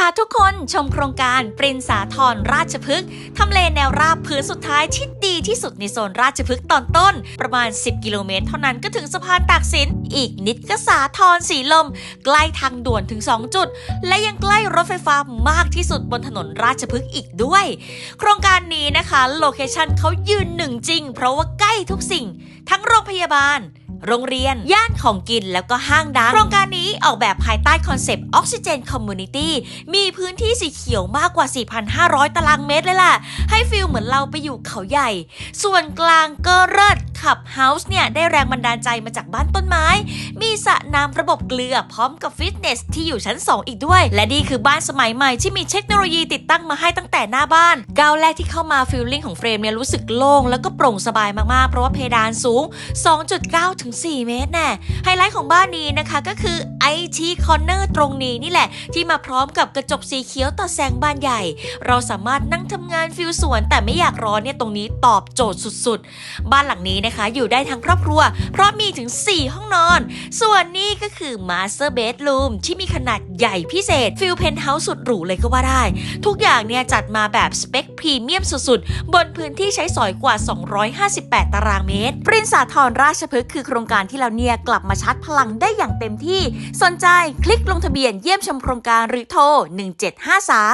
พาทุกคนชมโครงการปรินสาทรราชพฤกษ์ทำเลแนวราบพื้นสุดท้ายที่ดีที่สุดในโซนราชพฤกษ์ตอนต้น ประมาณ 10 กิโลเมตร เท่านั้นก็ถึงสะพานตากสิน อีกนิดก็สาทรสีลม ใกล้ทางด่วนถึง 2 จุด และยังใกล้รถไฟฟ้ามากที่สุดบนถนนราชพฤกษ์อีกด้วย โครงการนี้นะคะ โลเคชันเขายืนหนึ่งจริง เพราะว่าใกล้ทุกสิ่ง ทั้งโรงพยาบาล โรงเรียน ย่านของกินแล้วก็ห้างดัง โครงการนี้ออกแบบภายใต้คอนเซปต์ออกซิเจนคอมมูนิตี้มีพื้นที่สีเขียวมากกว่า 4,500 ตารางเมตรเลยล่ะ ให้ฟิลเหมือนเราไปอยู่เขาใหญ่ ส่วนกลางก็เลิศ ขับเฮาส์เนี่ยได้แรงบันดาลใจมาจากบ้านต้นไม้ มีสระน้ำระบบเกลือพร้อมกับฟิตเนสที่อยู่ชั้น 2 อีกด้วย และนี่คือบ้านสมัยใหม่ที่มีเทคโนโลยีติดตั้งมาให้ตั้งแต่หน้าบ้านก้าวแรกที่เข้ามาฟิลลิ่งของเฟรมเนี่ยรู้สึกโล่งแล้วก็โปร่งสบายมากๆ เพราะว่าเพดานสูง 2.9 ถึง 4 เมตรแน่ไฮไลท์ของบ้านนี้นะคะก็คือ IT Corner ตรงนี้นี่แหละ ที่มาพร้อมกับกระจกสีเขียวต่อแสงบานใหญ่ เราสามารถนั่งทำงานฟิลสวนแต่ไม่อยากร้อนเนี่ยตรงนี้ตอบโจทย์สุดๆ บ้านหลังนี้นะคะนะคะ อยู่ได้ทั้งครอบครัว เพราะมีถึง 4 ห้องนอน ส่วนนี้ก็คือ Master Bedroom ที่มีขนาดใหญ่พิเศษฟิลเพนท์เฮาส์สุดหรูเลยก็ว่าได้ ทุกอย่างเนี่ยจัดมาแบบสเปคพรีเมียมสุดๆ บนพื้นที่ใช้สอยกว่า 258 ตารางเมตร ปรินสาทรราชพฤกษ์คือโครงการที่เราเนี่ยกลับมาชาร์จพลังได้อย่างเต็มที่ สนใจคลิกลงทะเบียนเยี่ยมชมโครงการหรือโทร 1753